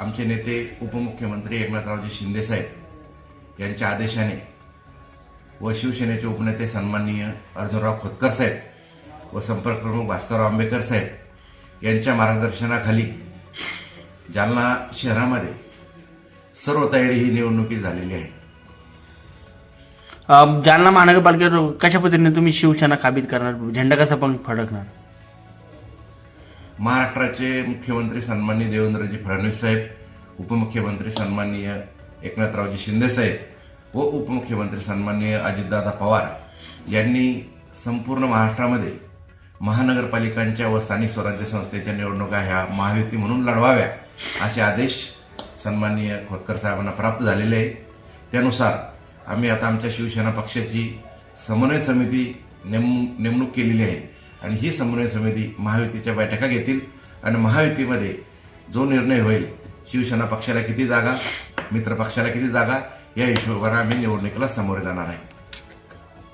आमचे नेते उपमुख्यमंत्री एकनाथरावजी शिंदेसाहेब यांच्या आदेशाने व शिवसेनेचे उपनेते सन्माननीय अर्जुनराव खोतकर साहेब व संपर्क प्रमुख भास्करराव आंबेकर साहेब यांच्या मार्गदर्शनाखाली जालना शहरामध्ये सर्व तयारी ही निवडणुकी झालेली आहे. जालना महानगरपालिकेवर कशा पद्धतीने तुम्ही शिवसेना काबीज करणार? झेंडा कसा पण फडकणार? महाराष्ट्राचे मुख्यमंत्री सन्माननीय देवेंद्रजी फडणवीस साहेब उपमुख्यमंत्री सन्माननीय एकनाथरावजी शिंदे साहेब व उपमुख्यमंत्री सन्माननीय अजितदादा पवार यांनी संपूर्ण महाराष्ट्रामध्ये महानगरपालिकांच्या व स्थानिक स्वराज्य संस्थेच्या निवडणुका ह्या महायुती म्हणून लढवाव्या असे आदेश सन्माननीय खोतकर साहेबांना प्राप्त झालेले आहे त्यानुसार आम्ही आता आमच्या शिवसेना पक्षाची समन्वय समिती नेम नेमणूक केलेली आहे. आणि ही समन्वय समिती महायुतीच्या बैठका घेतील आणि महायुतीमध्ये जो निर्णय होईल शिवसेना पक्षाला किती जागा मित्र पक्षाला किती जागा या हिशोबावर आम्ही निवडणुकीला सामोरे जाणार आहे.